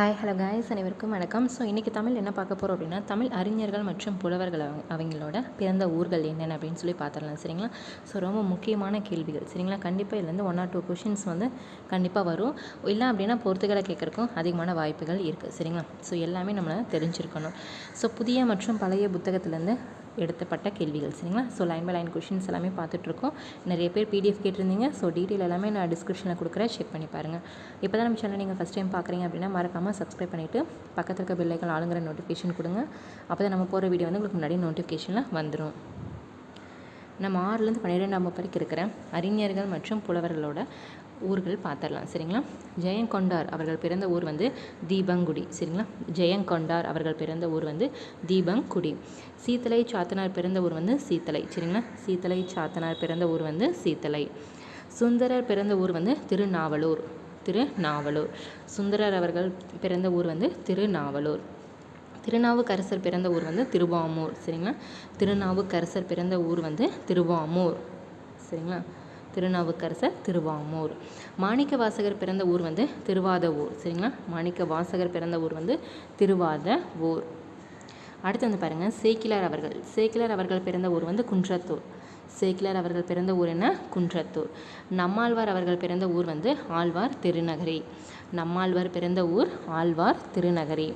Hi hello guys அனைவருக்கும் வணக்கம். So இன்றைக்கி தமிழ் என்ன பார்க்க போகிறோம் அப்படின்னா தமிழ் அறிஞர்கள் மற்றும் புலவர்கள் அவங்க அவங்களோட பிறந்த ஊர்கள் என்னென்ன அப்படின்னு சொல்லி பார்த்துடலாம் சரிங்களா? ஸோ ரொம்ப முக்கியமான கேள்விகள் சரிங்களா? கண்டிப்பாக இதுலேருந்து ஒன் ஆர் டூ கொஷின்ஸ் வந்து கண்டிப்பாக வரும். இல்லை அப்படின்னா பொறுத்துக்களை கேட்குறக்கும் அதிகமான வாய்ப்புகள் இருக்குது சரிங்களா? ஸோ எல்லாமே நம்மளை தெரிஞ்சிருக்கணும். ஸோ புதிய மற்றும் பழைய புத்தகத்துலேருந்து எடுத்தப்பட்ட கேள்விகள் சரிங்களா? So line by line questions எல்லாமே பார்த்துட்ருக்கோம். நிறைய பேர் பிடிஎஃப் கேட்டிருந்தீங்க. ஸோ டீட்டெயில் எல்லாமே நான் டிஸ்கிரிப்ஷனில் கொடுக்குறேன். செக் பண்ணி பாருங்கள் இப்போ தான் நம்ம சேனல் நீங்கள் ஃபஸ்ட் டைம் பார்க்குறீங்க அப்படின்னா மறக்காமல் சப்ஸ்கிரைப் பண்ணிவிட்டு பக்கத்தில் இருக்க பெல்லைக்கன் ஆளுங்கிற நோட்டிஃபிகேஷன் கொடுங்க. அப்போ தான் நம்ம போகிற வீடியோ வந்து உங்களுக்கு முன்னாடி நோட்டிஃபிகேஷனில் வந்துடும் நம்ம ஆறுலேருந்து பன்னிரெண்டாம் வரைக்கும் இருக்கிற அறிஞர்கள் மற்றும் புலவர்களோட ஊர்கள் பார்த்துடலாம் சரிங்களா? ஜெயங்கொண்டார் அவர்கள் பிறந்த ஊர் வந்து தீபங்குடி சரிங்களா? ஜெயங்கொண்டார் அவர்கள் பிறந்த ஊர் வந்து தீபங்குடி. சீத்தலை சாத்தனார் பிறந்த ஊர் வந்து சீத்தலை சரிங்களா? சீத்தலை சாத்தனார் பிறந்த ஊர் வந்து சீத்தலை. சுந்தரர் பிறந்த ஊர் வந்து திருநாவலூர். திருநாவலூர். சுந்தரர் அவர்கள் பிறந்த ஊர் வந்து திருநாவலூர். திருநாவுக்கரசர் பிறந்த ஊர் வந்து திருவாமூர். சரிங்களா? திருநாவுக்கரசர் பிறந்த ஊர் வந்து திருவாமூர். சரிங்களா? திருநாவுக்கரசர் திருவாமூர். மாணிக்க வாசகர் பிறந்த ஊர் வந்து திருவாத ஊர் சரிங்களா? மாணிக்க வாசகர் பிறந்த ஊர் வந்து திருவாத ஊர் அடுத்து வந்து பாருங்கள் சேக்கிலார் அவர்கள். சேக்கிலார் அவர்கள் பிறந்த ஊர் வந்து குன்றத்தூர். சேக்கிலார் அவர்கள் பிறந்த ஊர் என்ன? குன்றத்தூர். நம்மாழ்வார் அவர்கள் பிறந்த ஊர் வந்து ஆழ்வார் திருநகரி. நம்மாழ்வார் பிறந்த ஊர் ஆழ்வார் திருநகரி.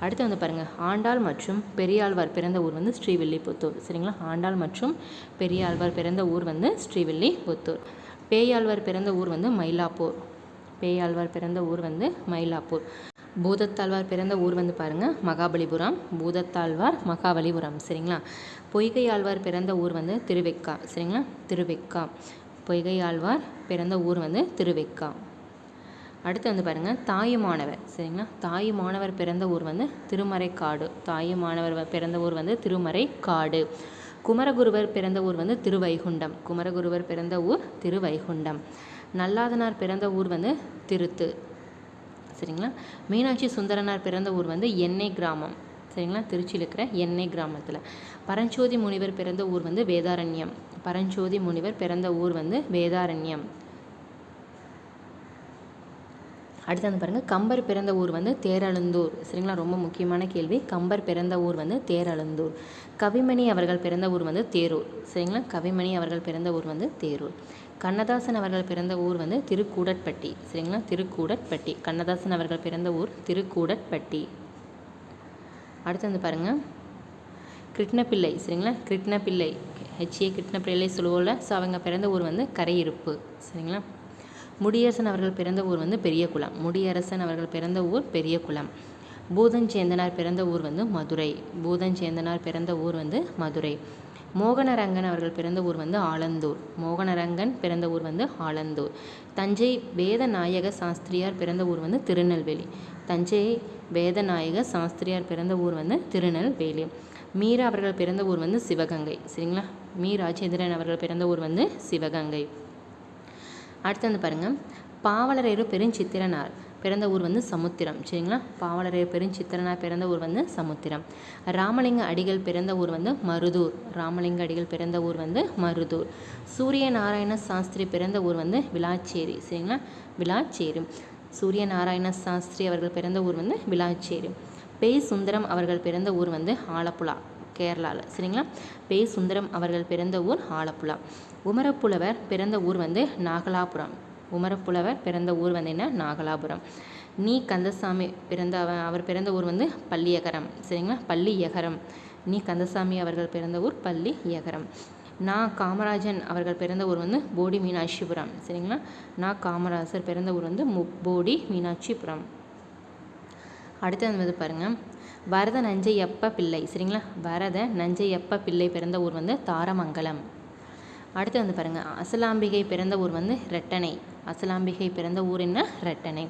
அடுத்து வந்து பாருங்கள் ஆண்டாள் மற்றும் பெரியாழ்வார் பிறந்த ஊர் வந்து ஸ்ரீவில்லிபுத்தூர். சரிங்களா? ஆண்டாள் மற்றும் பெரியாழ்வார் பிறந்த ஊர் வந்து ஸ்ரீவில்லிபுத்தூர். பேயாழ்வார் பிறந்த ஊர் வந்து மயிலாப்பூர். பேயாழ்வார் பிறந்த ஊர் வந்து மயிலாப்பூர். பூதத்தாழ்வார் பிறந்த ஊர் வந்து பாருங்கள் மகாபலிபுரம். பூதத்தாழ்வார் மகாபலிபுரம். சரிங்களா? பொய்கை ஆழ்வார் பிறந்த ஊர் வந்து திருவெக்கா. சரிங்களா? திருவெக்கா. பொய்கை ஆழ்வார் பிறந்த ஊர் வந்து திருவெக்கா. அடுத்து வந்து பாருங்கள் தாயுமானவர். சரிங்களா? தாயுமானவர் பிறந்த ஊர் வந்து திருமறைக்காடு. தாயுமானவர் பிறந்த ஊர் வந்து திருமறைக்காடு. குமரகுருவர் பிறந்த ஊர் வந்து திருவைகுண்டம். குமரகுருவர் பிறந்த ஊர் திருவைகுண்டம். நல்லாதனார் பிறந்த ஊர் வந்து திருத்து. சரிங்களா? மீனாட்சி சுந்தரனார் பிறந்த ஊர் வந்து எண்ணெய் கிராமம். சரிங்களா? திருச்சியில் இருக்கிற எண்ணெய் கிராமத்தில். பரஞ்சோதி முனிவர் பிறந்த ஊர் வந்து வேதாரண்யம். பரஞ்சோதி முனிவர் பிறந்த ஊர் வந்து வேதாரண்யம். அடுத்து வந்து பாருங்கள் கம்பர் பிறந்த ஊர் வந்து தேரழுந்தூர். சரிங்களா? ரொம்ப முக்கியமான கேள்வி. கம்பர் பிறந்த ஊர் வந்து தேரழுந்தூர். கவிமணி அவர்கள் பிறந்த ஊர் வந்து தேரூர். சரிங்களா? கவிமணி அவர்கள் பிறந்த ஊர் வந்து தேரூர். கண்ணதாசன் அவர்கள் பிறந்த ஊர் வந்து திருக்கூடற்பட்டி. சரிங்களா? திருக்கூடற்பட்டி. கண்ணதாசன் அவர்கள் பிறந்த ஊர் திருக்கூடற்பட்டி. அடுத்து வந்து பாருங்கள் கிருட்ணப்பிள்ளை. சரிங்களா? கிருட்ணப்பிள்ளை. ஹெச்ஏ கிருட்ணப்பிள்ளை சொல்லுவோம்ல. ஸோ அவங்க பிறந்த ஊர் வந்து கரையிருப்பு. சரிங்களா? முடியரசன் அவர்கள் பிறந்த ஊர் வந்து பெரியகுளம். முடியரசன் அவர்கள் பிறந்த ஊர் பெரியகுளம். பூதஞ்சேந்தனார் பிறந்த ஊர் வந்து மதுரை. பூதஞ்சேந்தனார் பிறந்த ஊர் வந்து மதுரை. மோகனரங்கன் அவர்கள் பிறந்த ஊர் வந்து ஆலந்தூர். மோகனரங்கன் பிறந்த ஊர் வந்து ஆலந்தூர். தஞ்சை வேதநாயக சாஸ்திரியார் பிறந்த ஊர் வந்து திருநெல்வேலி. தஞ்சை வேதநாயக சாஸ்திரியார் பிறந்த ஊர் வந்து திருநெல்வேலி. மீரா அவர்கள் பிறந்த ஊர் வந்து சிவகங்கை. சரிங்களா? மீ ராஜேந்திரன் அவர்கள் பிறந்த ஊர் வந்து சிவகங்கை. அடுத்து வந்து பாருங்கள் பாவலரேறு பெருஞ்சித்திரனார். பிறந்த ஊர் வந்து சமுத்திரம். சரிங்களா? பாவலரேறு பெருஞ்சித்திரனார் பிறந்த ஊர் வந்து சமுத்திரம். ராமலிங்க அடிகள் பிறந்த ஊர் வந்து மருதூர். ராமலிங்க அடிகள் பிறந்த ஊர் வந்து மருதூர். சூரிய நாராயண சாஸ்திரி பிறந்த ஊர் வந்து விளாச்சேரி. சரிங்களா? விளாச்சேரி. சூரிய நாராயண சாஸ்திரி அவர்கள் பிறந்த ஊர் வந்து விளாச்சேரி. பேய் சுந்தரம் அவர்கள் பிறந்த ஊர் வந்து ஆலப்புழா கேரளாவில் சரிங்களா? பேய் சுந்தரம் அவர்கள் பிறந்த ஊர் ஆலப்புழா. உமரப்புலவர் பிறந்த ஊர் வந்து நாகலாபுரம். உமரப்புலவர் பிறந்த ஊர் வந்து என்ன? நாகலாபுரம். நீ கந்தசாமி பிறந்த அவர் பிறந்த ஊர் வந்து பள்ளியகரம். சரிங்களா? பள்ளியகரம். நீ கந்தசாமி அவர்கள் பிறந்த ஊர் பள்ளி எகரம் நா காமராஜன் அவர்கள் பிறந்த ஊர் வந்து போடி மீனாட்சிபுரம். சரிங்களா? நா காமராஜர் பிறந்த ஊர் வந்து மு போடி மீனாட்சிபுரம். அடுத்து வந்து பாருங்கள் வரத நஞ்சையப்ப பிள்ளை. சரிங்களா? வரத நஞ்சையப்ப பிள்ளை பிறந்த ஊர் வந்து தாரமங்கலம். அடுத்து வந்து பாருங்கள் அசலாம்பிகை பிறந்த ஊர் வந்து ரெட்டனை. அசலாம்பிகை பிறந்த ஊர் என்ன? ரெட்டனை.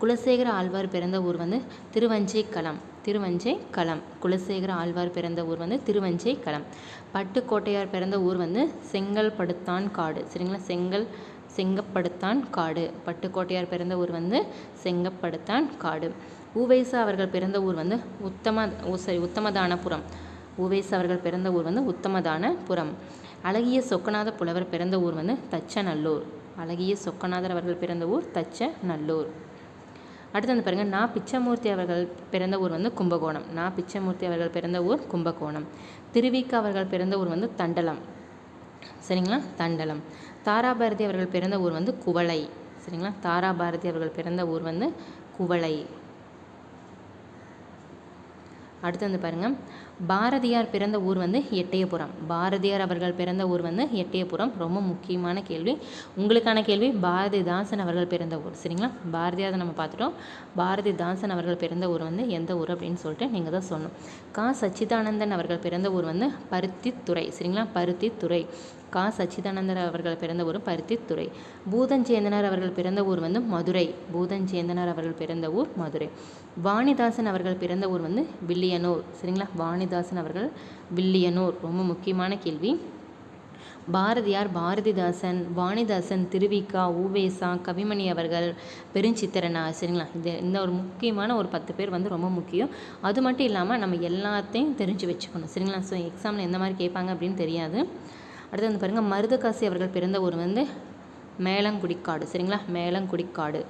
குலசேகர ஆழ்வார் பிறந்த ஊர் வந்து திருவஞ்சை களம் திருவஞ்சை களம் குலசேகர ஆழ்வார் பிறந்த ஊர் வந்து திருவஞ்சை களம் பட்டுக்கோட்டையார் பிறந்த ஊர் வந்து செங்கல்படுத்தான் காடு. சரிங்களா? செங்கல் செங்கப்படுத்தான் காடு. பட்டுக்கோட்டையார் பிறந்த ஊர் வந்து செங்கப்படுத்தான் காடு. ஊவைசா அவர்கள் பிறந்த ஊர் வந்து உத்தம சாரி உத்தமதானபுரம். ஊவேஸ் அவர்கள் பிறந்த ஊர் வந்து உத்தமதானபுரம். அழகிய சொக்கநாத புலவர் பிறந்த ஊர் வந்து தச்சநல்லூர். அழகிய சொக்கநாதர் அவர்கள் பிறந்த ஊர் தச்சநல்லூர். அடுத்து வந்து பாருங்கள் நான் பிச்சமூர்த்தி அவர்கள் பிறந்த ஊர் வந்து கும்பகோணம். நான் பிச்சமூர்த்தி அவர்கள் பிறந்த ஊர் கும்பகோணம். திருவிக்க அவர்கள் பிறந்த ஊர் வந்து தண்டலம். சரிங்களா? தண்டலம். தாராபாரதி அவர்கள் பிறந்த ஊர் வந்து குவளை. சரிங்களா? தாராபாரதி அவர்கள் பிறந்த ஊர் வந்து குவளை. அடுத்து வந்து பாருங்கள் பாரதியார் பிறந்த ஊர் வந்து எட்டயபுரம். பாரதியார் அவர்கள் பிறந்த ஊர் வந்து எட்டயபுரம். ரொம்ப முக்கியமான கேள்வி. உங்களுக்கான கேள்வி பாரதிதாசன் அவர்கள் பிறந்த ஊர். சரிங்களா? பாரதியார் நம்ம பார்த்துட்டோம். பாரதிதாசன் அவர்கள் பிறந்த ஊர் வந்து எந்த ஊர் அப்படின்னு சொல்லிட்டு நீங்கள் தான் சொல்லணும். கா. சச்சிதானந்தன் அவர்கள் பிறந்த ஊர் வந்து பருத்தித்துறை. சரிங்களா? பருத்தித்துறை. கா. சச்சிதானந்தர் அவர்கள் பிறந்த ஊர் பருத்தித்துறை. பூதஞ்சேந்தனர் அவர்கள் பிறந்த ஊர் வந்து மதுரை. பூதஞ்சேந்தனர் அவர்கள் பிறந்த ஊர் மதுரை. வாணிதாசன் அவர்கள் பிறந்த ஊர் வந்து வில்லியனூர். சரிங்களா? பாரதிதாசன் அவர்கள்? வில்லியனூர். ரொம்ப முக்கியமான கேள்வி. பாரதியார் பாரதிதாசன் வாணிதாசன் திருவிக்கா ஊவேசா கவிமணி அவர்கள் பெருஞ்சித்திரனா சரிங்களா? இது இந்த ஒரு முக்கியமான ஒரு பத்து பேர் வந்து ரொம்ப முக்கியம். அது மட்டும் இல்லாமல் நம்ம எல்லாத்தையும் தெரிஞ்சு வச்சுக்கணும். சரிங்களா? ஸோ எக்ஸாமில் எந்த மாதிரி கேட்பாங்க அப்படின்னு தெரியாது. அடுத்து வந்து பாருங்கள் மருதகாசி அவர்கள் பிறந்த ஊர் வந்து மேலங்குடிக்காடு. சரிங்களா? மேலங்குடிக்காடு.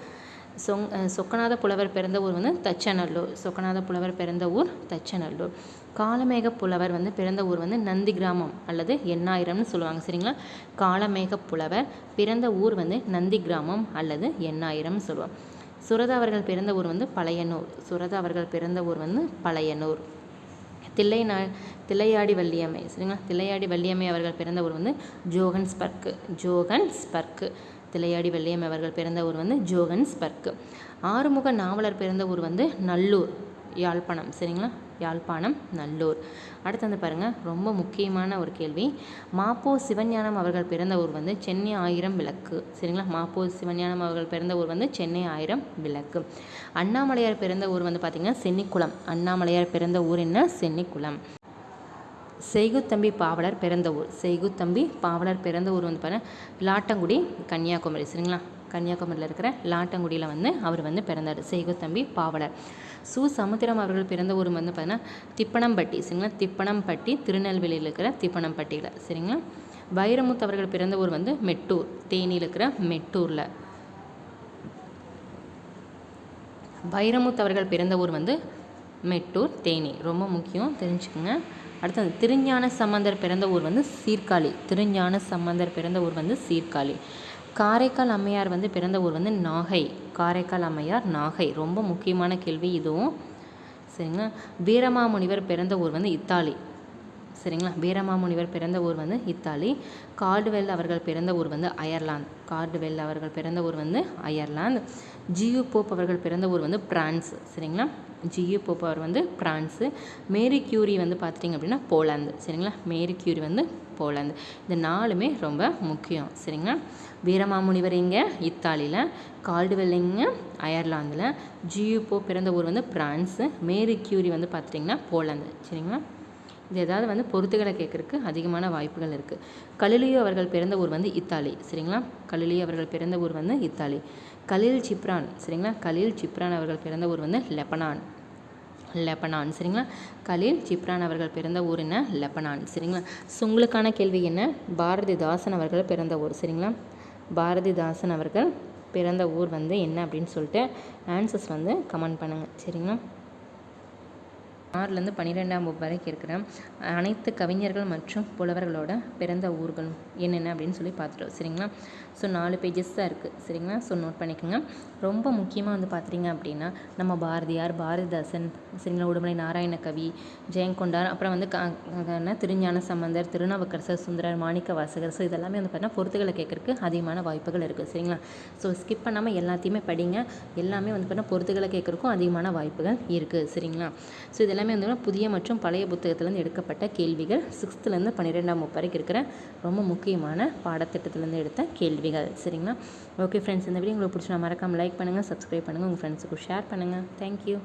சொங் சொக்கநாத புலவர் பிறந்த ஊர் வந்து தச்சநல்லூர். சொக்கநாத புலவர் பிறந்த ஊர் தச்சநல்லூர். காலமேக புலவர் வந்து பிறந்த ஊர் வந்து நந்தி கிராமம் அல்லது எண்ணாயிரம்னு சொல்லுவாங்க சரிங்களா? காலமேக புலவர் பிறந்த ஊர் வந்து நந்தி கிராமம் அல்லது எண்ணாயிரம்னு சொல்லுவாங்க சுரதா அவர்கள் பிறந்த ஊர் வந்து பழையனூர். சுரதா அவர்கள் பிறந்த ஊர் வந்து பழையனூர். தில்லை நா தில்லையாடி வள்ளியம்மை சரிங்களா? தில்லையாடி வள்ளியம்மை அவர்கள் பிறந்த ஊர் வந்து ஜோகன்ஸ்பர்க்கு ஜோகன்ஸ்பர்க்கு திளையாடி வெள்ளையம் அவர்கள் பிறந்த ஊர் வந்து ஜோகன்ஸ்பர்க். ஆறுமுக நாவலர் பிறந்த ஊர் வந்து நல்லூர். யாழ்ப்பாணம். சரிங்களா? யாழ்ப்பாணம் நல்லூர். அடுத்து வந்து பாருங்கள் ரொம்ப முக்கியமான ஒரு கேள்வி. மாப்போ சிவஞானம் அவர்கள் பிறந்த ஊர் வந்து சென்னை ஆயிரம் விளக்கு. சரிங்களா? மாப்போ சிவஞானம் அவர்கள் பிறந்த ஊர் வந்து சென்னை ஆயிரம் விளக்கு. அண்ணாமலையார் பிறந்த ஊர் வந்து பார்த்திங்கன்னா சென்னிக்குளம். அண்ணாமலையார் பிறந்த ஊர் என்ன? சென்னிக்குளம். செய்குத்தம்பி பாவலர் பிறந்த ஊர். செய்குத்தம்பி பாவலர் பிறந்த ஊர் வந்து பாருங்கள் லாட்டங்குடி கன்னியாகுமரி. சரிங்களா? கன்னியாகுமரியில் இருக்கிற லாட்டங்குடியில் வந்து அவர் வந்து பிறந்தார். செய்குத்தம்பி பாவலர். சு சமுத்திரம் அவர்கள் பிறந்த ஊர் வந்து பார்த்தீங்கன்னா திப்பனம்பட்டி. சரிங்களா? திப்பனம்பட்டி திருநெல்வேலியில் இருக்கிற திப்பனம்பட்டியில். சரிங்களா? வைரமுத்து அவர்கள் பிறந்த ஊர் வந்து மெட்டூர். தேனியில் இருக்கிற மெட்டூரில். வைரமுத்து அவர்கள் பிறந்த ஊர் வந்து மெட்டூர் தேனி. ரொம்ப முக்கியம் தெரிஞ்சுக்கோங்க. அடுத்தது திருஞான சம்பந்தர் பிறந்த ஊர் வந்து சீர்காழி. திருஞான சம்பந்தர் பிறந்த ஊர் வந்து சீர்காழி. காரைக்கால் அம்மையார் வந்து பிறந்த ஊர் வந்து நாகை. காரைக்கால் அம்மையார் நாகை. ரொம்ப முக்கியமான கேள்வி இதுவும். சரிங்களா? வீரமாமுனிவர் பிறந்த ஊர் வந்து இத்தாலி. சரிங்களா? வீரமாமுனிவர் பிறந்த ஊர் வந்து இத்தாலி. கார்டுவெல் அவர்கள் பிறந்த ஊர் வந்து அயர்லாந்து. கார்டுவெல் அவர்கள் பிறந்த ஊர் வந்து அயர்லாந்து. ஜியு போப் அவர்கள் பிறந்த ஊர் வந்து பிரான்ஸ் சரிங்களா? ஜியு போப் அவர் வந்து பிரான்ஸு மேரி கியூரி வந்து பார்த்துட்டிங்க அப்படின்னா போலாந்து. சரிங்களா? மேரி கியூரி வந்து போலாந்து. இந்த நாலுமே ரொம்ப முக்கியம். சரிங்களா? வீரமாமுனிவர் இங்கே இத்தாலியில். கால்டுவெல் இங்கே அயர்லாந்தில். ஜியு போப் பிறந்த ஊர் வந்து பிரான்ஸு மேரி கியூரி வந்து பார்த்துட்டிங்கன்னா போலாந்து. சரிங்களா? இது ஏதாவது வந்து பொறுத்துகளை கேட்குறக்கு அதிகமான வாய்ப்புகள் இருக்குது கலிலியோ அவர்கள் பிறந்த ஊர் வந்து இத்தாலி. சரிங்களா? கலிலியோ அவர்கள் பிறந்த ஊர் வந்து இத்தாலி. கலில் சிப்ரான். சரிங்களா? கலீல் சிப்ரான் அவர்கள் பிறந்த ஊர் வந்து லெபனான். லெபனான். சரிங்களா? கலீல் சிப்ரான் அவர்கள் பிறந்த ஊர் என்ன? லெபனான். சரிங்களா? ஸோ உங்களுக்கான கேள்வி என்ன? பாரதிதாசன் அவர்கள் பிறந்த ஊர். சரிங்களா? பாரதிதாசன் அவர்கள் பிறந்த ஊர் வந்து என்ன அப்படின்னு சொல்லிட்டு ஆன்சர்ஸ் வந்து கமெண்ட் பண்ணுங்கள் சரிங்களா? ஆறுலேருந்து பன்னிரெண்டாம் வகுப்பு வரைக்கும் இருக்கிற அனைத்து கவிஞர்கள் மற்றும் புலவர்களோட பிறந்த ஊர்கள் என்னென்ன அப்படின்னு சொல்லி பார்த்துட்டோம் சரிங்களா? ஸோ நாலு பேஜஸ் தான் இருக்குது சரிங்களா? ஸோ நோட் பண்ணிக்கோங்க. ரொம்ப முக்கியமாக வந்து பார்த்துட்டிங்க அப்படின்னா நம்ம பாரதியார் பாரதிதாசன் சரிங்களா? உடுமலை நாராயண கவி ஜெயங்கொண்டார் அப்புறம் வந்து திருஞான சம்பந்தர் திருநாவுக்கரசர் சுந்தரர் மாணிக்க வாசகர். ஸோ இதெல்லாமே வந்து பார்த்தீங்கன்னா பொறுத்துகளை கேட்கறதுக்கு அதிகமான வாய்ப்புகள் இருக்குது சரிங்களா? ஸோ ஸ்கிப் பண்ணாமல் எல்லாத்தையுமே படிங்க. எல்லாமே வந்து பார்த்தீங்கன்னா பொறுத்துகளை கேட்குறக்கும் அதிகமான வாய்ப்புகள் இருக்குது சரிங்களா? ஸோ இதெல்லாம் எல்லாமே வந்து புதிய மற்றும் பழைய புத்தகத்திலேருந்து எடுக்கப்பட்ட கேள்விகள். சிக்ஸ்த்துலேருந்து பன்னிரெண்டாம் வகுப்பு வரைக்கும் இருக்கிற ரொம்ப முக்கியமான பாடத்திட்டத்திலேருந்து எடுத்த கேள்விகள். சரிங்களா? ஓகே ஃப்ரெண்ட்ஸ் இந்த வீடியோ உங்களுக்கு பிடிச்சா மறக்காமல் லைக் பண்ணுங்கள் சப்ஸ்கிரைப் பண்ணுங்கள் உங்கள் ஃப்ரெண்ட்ஸுக்கு ஷேர் பண்ணுங்கள் தேங்க்யூ